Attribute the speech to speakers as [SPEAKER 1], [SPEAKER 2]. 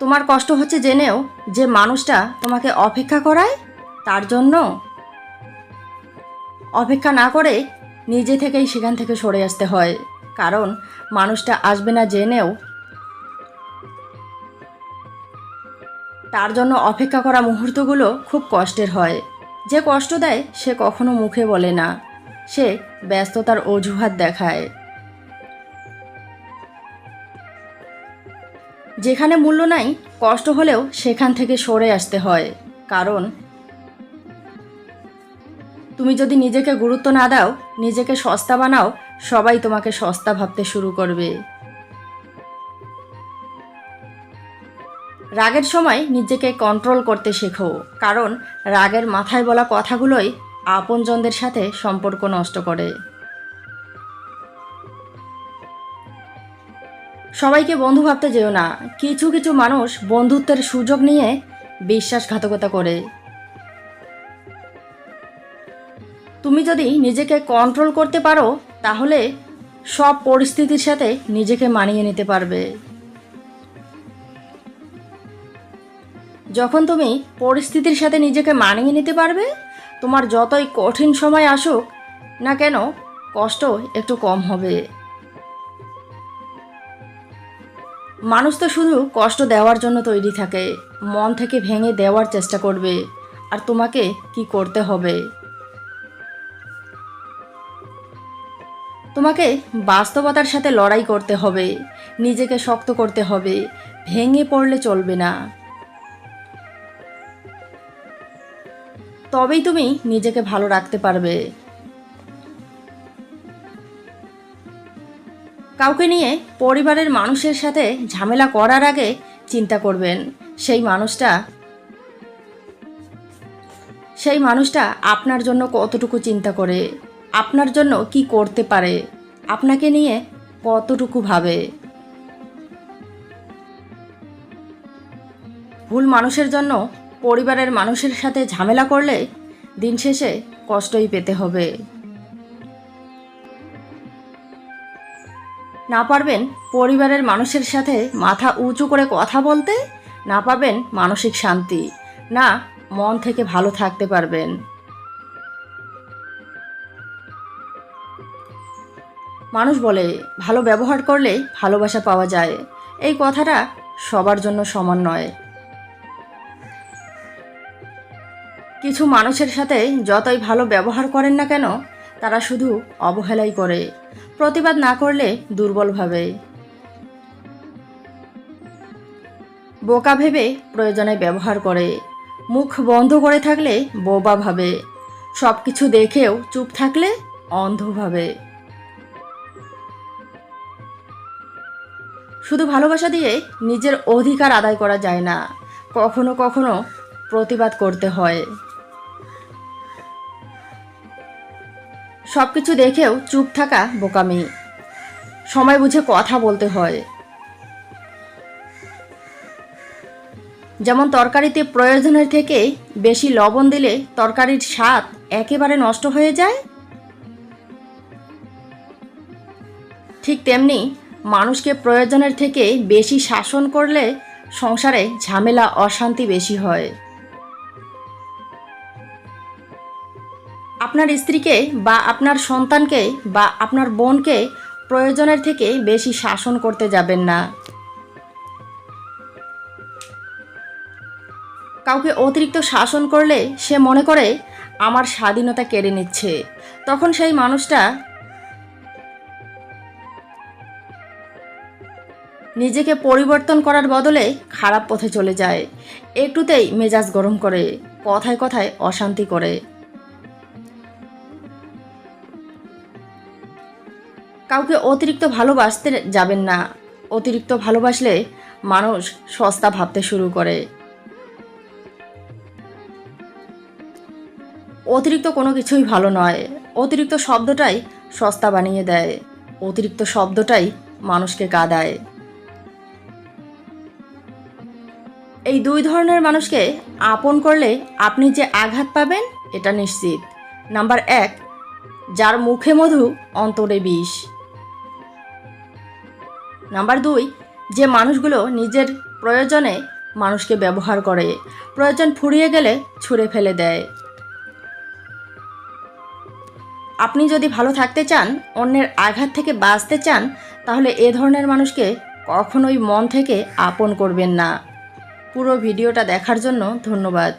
[SPEAKER 1] তোমার কষ্ট হচ্ছে জেনেও যে মানুষটা তোমাকে অপেক্ষা করায়, তার জন্য অপেক্ষা না করে নিজে থেকেই সেখান থেকে সরে আসতে হয়। কারণ মানুষটা আসবে না জেনেও তার জন্য অপেক্ষা করা মুহূর্তগুলো খুব কষ্টের হয়। যে কষ্ট দেয় সে কখনো মুখে বলে না। সে ব্যস্ততার অজুহাত দেখায়। যেখানে মূল্য নাই, কষ্ট হলেও সেখান থেকে সরে আসতে হয়। কারণ, তুমি যদি নিজেকে গুরুত্ব না দাও, নিজেকে সস্তা বানাও, সবাই তোমাকে সস্তা ভাবতে শুরু করবে। রাগের সময় নিজেকে কন্ট্রোল করতে শেখো, কারণ রাগের মাথায় বলা কথাগুলোই আপনজনদের সাথে সম্পর্ক নষ্ট করে। সবাইকে বন্ধু ভাবতে যেও না। কিছু কিছু মানুষ বন্ধুত্বের সুযোগ নিয়ে বিশ্বাসঘাতকতা করে। তুমি যদি নিজেকে কন্ট্রোল করতে পারো, তাহলে সব পরিস্থিতির সাথে নিজেকে মানিয়ে নিতে পারবে। যখন তুমি পরিস্থিতির সাথে নিজেকে মানিয়ে নিতে পারবে, তোমার যতই কঠিন সময় আসুক না কেন, কষ্ট একটু কম হবে। মানুষ তো শুধু কষ্ট দেওয়ার জন্য তৈরি থাকে। মন থেকে ভেঙে দেওয়ার চেষ্টা করবে। আর তোমাকে কি করতে হবে? তোমাকে বাস্তবতার সাথে লড়াই করতে হবে। নিজেকে শক্ত করতে হবে। ভেঙে পড়লে চলবে না। তবেই তুমি নিজেকে ভালো রাখতে পারবে। কাউকে নিয়ে পরিবারের মানুষের সাথে ঝামেলা করার আগে চিন্তা করবেন। সেই মানুষটা সেই মানুষটা আপনার জন্য কতটুকু চিন্তা করে, আপনার জন্য কি করতে পারে, আপনাকে নিয়ে কতটুকু ভাবে। ভুল মানুষের জন্য পরিবারের মানুষের সাথে ঝামেলা করলে দিন শেষে কষ্টই পেতে হবে। না পারবেন পরিবারের মানুষের সাথে মাথা উঁচু করে কথা বলতে, না পাবেন মানসিক শান্তি, না মন থেকে ভালো থাকতে পারবেন। মানুষ বলে, ভালো ব্যবহার করলে ভালোবাসা পাওয়া যায়। এই কথাটা সবার জন্য সমান নয়। কিছু মানুষের সাথে যতই ভালো ব্যবহার করেন না কেন তারা শুধু অবহেলাই করে, প্রতিবাদ না করলে দুর্বল ভাবে। বোকা ভেবে প্রয়োজনে ব্যবহার করে, মুখ বন্ধ করে থাকলে বোবা ভাবে সব কিছু দেখেও চুপ থাকলে অন্ধভাবে শুধু ভালোবাসা দিয়ে নিজের অধিকার আদায় করা যায় না, কখনো কখনো প্রতিবাদ করতে হয়। সব কিছু দেখেও চুপ থাকা বোকামি। সময় বুঝে কথা বলতে হয়। যেমন তরকারিতে প্রয়োজনের থেকে বেশি লবণ দিলে তরকারির স্বাদ একেবারে নষ্ট হয়ে যায়। ঠিক তেমনি মানুষকে প্রয়োজনের থেকে বেশি শাসন করলে সংসারে ঝামেলা, অশান্তি বেশি হয়। আপনার স্ত্রীকে বা আপনার সন্তানকে বা আপনার বোনকে প্রয়োজনের থেকে বেশি শাসন করতে যাবেন না। কাউকে অতিরিক্ত শাসন করলে সে মনে করে, আমার স্বাধীনতা কেড়ে নিচ্ছে। তখন সেই মানুষটা নিজেকে পরিবর্তন করার বদলে খারাপ পথে চলে যায়। একটুতেই মেজাজ গরম করে, কথায় কথায় অশান্তি করে। কাউকে অতিরিক্ত ভালোবাসতে যাবেন না। অতিরিক্ত ভালোবাসলে মানুষ সস্তা ভাবতে শুরু করে। অতিরিক্ত কোনো কিছুই ভালো নয়। অতিরিক্ত শব্দটাই সস্তা বানিয়ে দেয়। অতিরিক্ত শব্দটাই মানুষকে কাঁদায়। এই দুই ধরনের মানুষকে আপন করলে আপনি যে আঘাত পাবেন, এটা নিশ্চিত। নাম্বার এক, যার মুখে মধু অন্তরে বিষ। নাম্বার দুই, যে মানুষগুলো নিজের প্রয়োজনে মানুষকে ব্যবহার করে, প্রয়োজন ফুরিয়ে গেলে ছুঁড়ে ফেলে দেয়। আপনি যদি ভালো থাকতে চান, অন্যের আঘাত থেকে বাঁচতে চান, তাহলে এ ধরনের মানুষকে কখনোই মন থেকে আপন করবেন না। পুরো ভিডিওটা দেখার জন্য ধন্যবাদ।